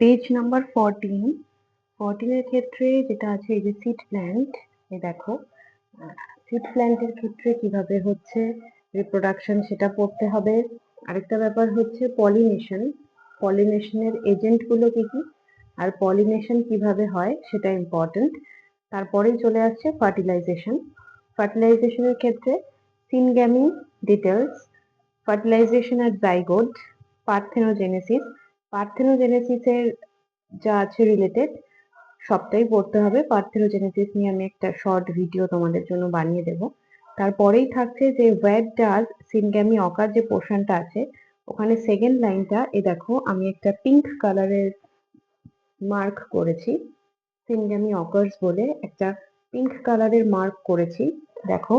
Page number fourteen ফোরটিনের ক্ষেত্রে যেটা আছে, এই যে সিড প্ল্যান্ট এই দেখো। সিড প্ল্যান্টের ক্ষেত্রে কীভাবে হচ্ছে রিপ্রোডাকশন সেটা পড়তে হবে। আরেকটা ব্যাপার হচ্ছে পলিনেশন পলিনেশনের এজেন্টগুলো কি কি? আর পলিনেশন কীভাবে হয় সেটা ইম্পর্টেন্ট তারপরেই চলে আসছে ফার্টিলাইজেশন ফার্টিলাইজেশনের ক্ষেত্রে সিনগ্যামি ডিটেলস ফার্টিলাইজেশন আর জাইগোড পার্থেনোজেনেসিস পার্থেনোজেনেসিসের যা আছে রিলেটেড সবটাই পড়তে হবে। পার্থেনোজেনেসিস নিয়ে আমি একটা শর্ট ভিডিও তোমাদের জন্য বানিয়ে দেব। তারপরেই থাকছে যে ওয়েড ডাজ সিনগ্যামি অকার যে পোর্শনটা আছে, ওখানে সেকেন্ড লাইনটা এ দেখো, আমি একটা পিঙ্ক কালারের মার্ক করেছি। সিনগ্যামি অকার্স বলে একটা পিঙ্ক কালারের মার্ক করেছি। দেখো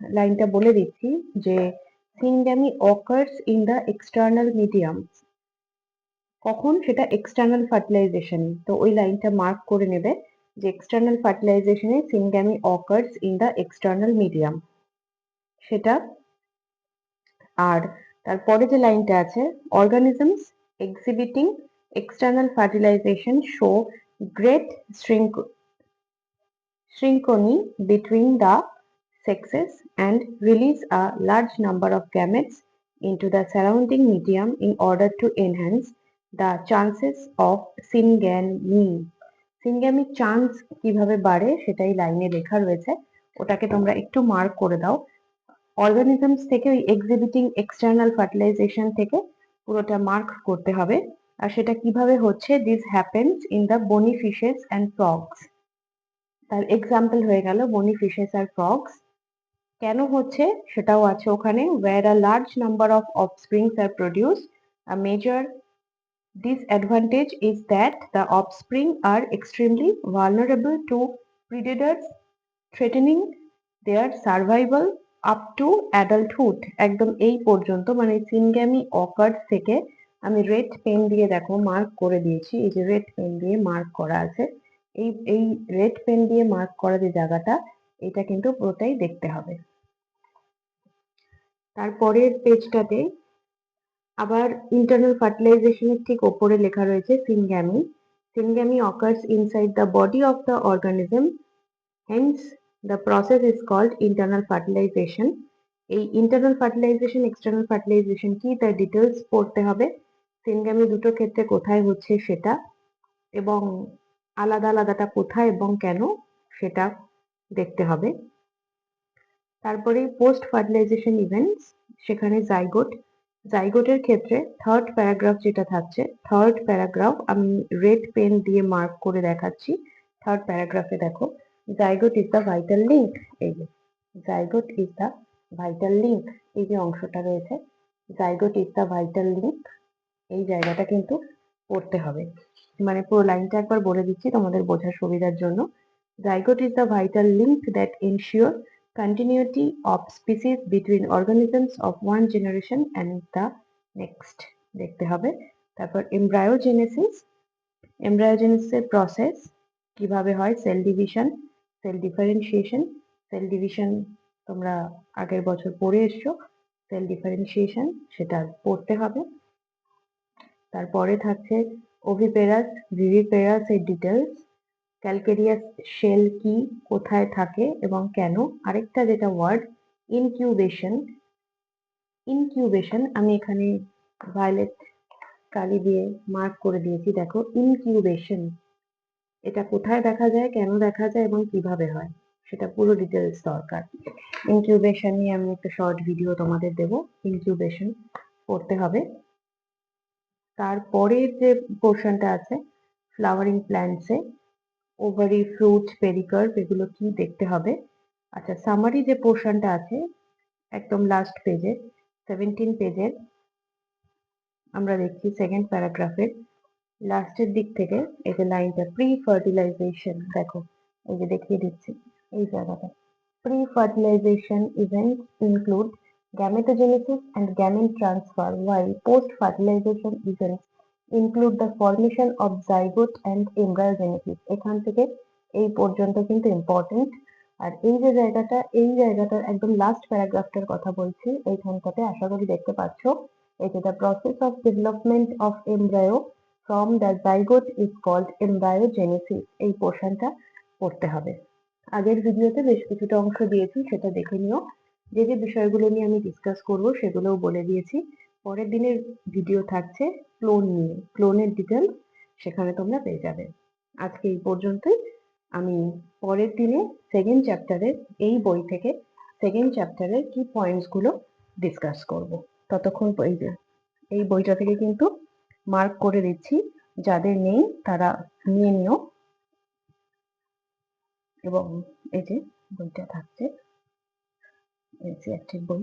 লাইনটা বলে দিচ্ছি যে syngamy occurs in the external medium কখন? সেটা এক্সটার্নাল ফার্টিলাইজেশন তো ওই লাইনটা মার্ক করে নেবে যে external ফার্টিলাইজেশনে syngamy occurs in the external medium সেটা আর তারপরে যে লাইনটা আছে organisms exhibiting external fertilization show great shrinkony between the sexes and release a large number of gametes into the surrounding medium in order to enhance the chances of syngamy. Syngamy chance কীভাবে বাড়ে সেটাই লাইনে লেখা রয়েছে। ওটাকে তোমরা একটু mark করে দাও। অর্গানিজমস থেকে ওই এক্সিবিটিং এক্সটার্নাল ফার্টিলাইজেশন থেকে পুরোটা মার্ক করতে হবে। আর সেটা কীভাবে হচ্ছে? This happens in the bony fishes and frogs তার এক্সাম্পল হয়ে গেল বনি ফিশেস আর ফ্রগস কেন হচ্ছে? সেটাও আছে ওখানে। Were a large number of offsprings are produce a major disadvantage is that the offspring are extremely vulnerable to predators, threatening their survival up to adulthood. একদম এই পর্যন্ত মানে সিনগ্যামি অকার্ড থেকে আমি রেড পেন দিয়ে দেখো মার্ক করে দিয়েছি। এই যে রেড পেন দিয়ে মার্ক করা আছে। এই এই রেড পেন দিয়ে মার্ক করা যে জায়গাটা, এটা কিন্তু পুরোটাই দেখতে হবে। তারপরের পেজটাতে আবার ইন্টারনাল ফার্টিলাইজেশনের ঠিক ওপরে লেখা রয়েছে syngamy syngamy occurs inside the body of the organism hence the process is called internal fertilisation এই ইন্টারনাল ফার্টিলাইজেশন এক্সটার্নাল ফার্টিলাইজেশন কি? তার ডিটেলস পড়তে হবে। সিনগ্যামি দুটো ক্ষেত্রে কোথায় হচ্ছে সেটা এবং আলাদা আলাদাটা কোথায় এবং কেন সেটা দেখতে হবে। তারপরে পোস্ট ফার্টিলাইজেশন ইভেন্টস সেখানে জাইগোট জাইগোটের ক্ষেত্রে থার্ড প্যারাগ্রাফ যেটা থাকছে থার্ড প্যারাগ্রাফ আমি রেড পেন দিয়ে মার্ক করে দেখাচ্ছি। থার্ড প্যারাগ্রাফে দেখো zygote is the vital link এই যে zygote is the vital link এই যে অংশটা রয়েছে zygote is the vital link এই জায়গাটা কিন্তু পড়তে হবে। মানে পুরো লাইনটা একবার বলে দিচ্ছি তোমাদের বোঝার সুবিধার জন্য। Zygote is the vital link that ensure continuity of species between organisms of one generation and the next. দেখতে হবে। তারপর এমব্রায়োজেনেসিস এমব্রায়োজেনেসিসের প্রসেস কীভাবে হয়? Cell division cell differentiation cell division তোমরা আগের বছর পড়ে এসছো। সেল ডিফারেন্সিয়েশন সেটা পড়তে হবে। তারপরে থাকছে ওভিপেরাস ভিভিপেরাস এর ডিটেলস ক্যালকেরিয়াস শেল কি কোথায় থাকে এবং কেন? আরেকটা যেটা ওয়ার্ড, ইনকিউবেশন। ইনকিউবেশন আমি এখানে ভায়োলেট কালি দিয়ে মার্ক করে দিয়েছি, দেখো। ইনকিউবেশন, এটা কোথায় দেখা যায়, কেন দেখা যায় এবং কীভাবে হয়, সেটা পুরো ডিটেলস দরকার। ইনকিউবেশন নিয়ে আমি একটা শর্ট ভিডিও তোমাদের দেব, ইনকিউবেশন করতে হবে। তারপরের যে পোর্শনটা আছে, ফ্লাওয়ারিং প্ল্যান্টসে ওভারি ফ্রুট পেরিকার্ভ এগুলো কি দেখতে হবে? আচ্ছা সামারি যে পোর্শনটা আছে, একদম লাস্ট পেজে সেভেন্টিন পেজের আমরা দেখছি সেকেন্ড প্যারাগ্রাফের লাস্টের দিক থেকে এই যে লাইনটা প্রি ফার্টিলাইজেশন দেখো, এই যে দেখিয়ে দিচ্ছি, এই জায়গাটা। Pre fertilization event include gametogenesis and gamete transfer, while post fertilization events include the formation of zygote and embryogenesis এখান থেকে এই পর্যন্ত কিন্তু ইম্পর্টেন্ট আর এই যে জায়গাটা, এই জায়গাটার একদম লাস্ট প্যারাগ্রাফটার কথা বলছি, এইখানটাতে আশা করি দেখতে পাচ্ছ, এই যে the process of development of embryo from the zygote is called embryogenesis এই পোর্শনটা পড়তে হবে। আগের ভিডিওতে বেশ কিছুটা অংশ দিয়েছি, সেটা দেখে নিও। যে যে বিষয়গুলো নিয়ে আমি ডিসকাস করব, সেগুলোও বলে দিয়েছি। পরের দিনের ভিডিও থাকছে ক্লোন নিয়ে ক্লোনের ডিটেলস সেখানে তোমরা পেয়ে যাবে। আজকে এই পর্যন্তই। আমি পরের দিনে সেকেন্ড চ্যাপ্টারের এই বই থেকে সেকেন্ড চ্যাপ্টারের কি পয়েন্টসগুলো ডিসকাস করব। ততক্ষণ এই যে, এই বইটা থেকে কিন্তু মার্ক করে দিচ্ছি। যাদের নেই, তারা নিয়ে নিও। এবং এই যে বইটা থাকছে এনসিআরটির বই।